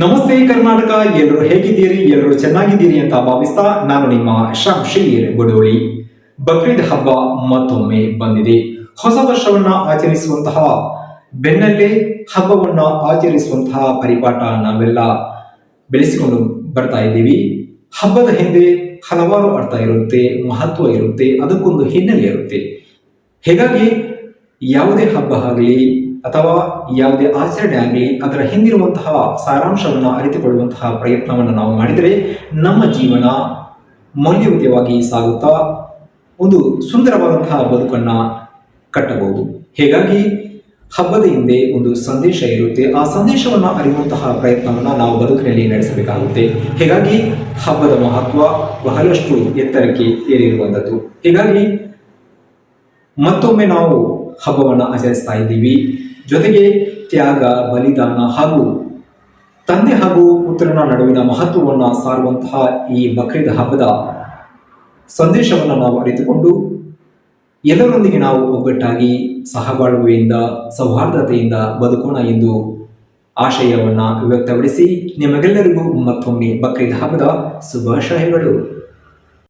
ನಮಸ್ತೆ ಕರ್ನಾಟಕ ಎಲ್ಲರೂ ಹೇಗಿದ್ದೀರಿ ಎಲ್ಲರೂ ಚೆನ್ನಾಗಿದ್ದೀರಿ ಅಂತ ಭಾವಿಸ್ತಾ ನಾನು ನಿಮ್ಮ ಶಂಶೀರ್ ಗುಡೋಳಿ ಬಕ್ರೀದ್ ಹಬ್ಬ ಮತ್ತೊಮ್ಮೆ ಬಂದಿದೆ. ಹೊಸ ವರ್ಷವನ್ನ ಆಚರಿಸುವಂತಹ, ಬೆನ್ನಲ್ಲೇ ಹಬ್ಬವನ್ನ ಆಚರಿಸುವಂತಹ ಪರಿಪಾಠ ನಾವೆಲ್ಲ ಬೆಳೆಸಿಕೊಂಡು ಬರ್ತಾ ಇದ್ದೀವಿ. ಹಬ್ಬದ ಹಿಂದೆ ಹಲವಾರು ಅರ್ಥ ಇರುತ್ತೆ, ಮಹತ್ವ ಇರುತ್ತೆ, ಅದಕ್ಕೊಂದು ಹಿನ್ನೆಲೆ ಇರುತ್ತೆ. ಹೀಗಾಗಿ ಯಾವುದೇ ಹಬ್ಬ ಆಗಲಿ ಅಥವಾ ಯಾವುದೇ ಆಚರಣೆ ಆಗಲಿ ಅದರ ಹಿಂದಿರುವಂತಹ ಸಾರಾಂಶವನ್ನು ಅರಿತುಕೊಳ್ಳುವಂತಹ ಪ್ರಯತ್ನವನ್ನು ನಾವು ಮಾಡಿದರೆ ನಮ್ಮ ಜೀವನ ಮೌಲ್ಯಯುತವಾಗಿ ಸಾಗುತ್ತಾ ಒಂದು ಸುಂದರವಾದಂತಹ ಬದುಕನ್ನು ಕಟ್ಟಬಹುದು. ಹೀಗಾಗಿ ಹಬ್ಬದ ಹಿಂದೆ ಒಂದು ಸಂದೇಶ ಇರುತ್ತೆ. ಆ ಸಂದೇಶವನ್ನು ಅರಿಯುವಂತಹ ಪ್ರಯತ್ನವನ್ನು ನಾವು ಬದುಕಿನಲ್ಲಿ ನಡೆಸಬೇಕಾಗುತ್ತೆ. ಹೀಗಾಗಿ ಹಬ್ಬದ ಮಹತ್ವ ಬಹಳಷ್ಟು ಎತ್ತರಕ್ಕೆ ಏರಿರುವಂಥದ್ದು ಹೀಗಾಗಿ ಮತ್ತೊಮ್ಮೆ ನಾವು ಹಬ್ಬವನ್ನು ಆಚರಿಸ್ತಾ ಇದ್ದೀವಿ. ಜೊತೆಗೆ ತ್ಯಾಗ, ಬಲಿದಾನ ಹಾಗೂ ತಂದೆ ಹಾಗೂ ಪುತ್ರನ ನಡುವಿನ ಮಹತ್ವವನ್ನು ಸಾರುವಂತಹ ಈ ಬಕ್ರೀದ್ ಹಬ್ಬದ ಸಂದೇಶವನ್ನು ನಾವು ಅರಿತುಕೊಂಡು ಎಲ್ಲರೊಂದಿಗೆ ನಾವು ಒಗ್ಗಟ್ಟಾಗಿ ಸಹಬಾಳ್ವೆಯಿಂದ, ಸೌಹಾರ್ದತೆಯಿಂದ ಬದುಕೋಣ ಎಂದು ಆಶಯವನ್ನು ವ್ಯಕ್ತಪಡಿಸಿ ನಿಮಗೆಲ್ಲರಿಗೂ ಮತ್ತೊಮ್ಮೆ ಬಕ್ರೀದ್ ಹಬ್ಬದ ಶುಭಾಶಯಗಳು.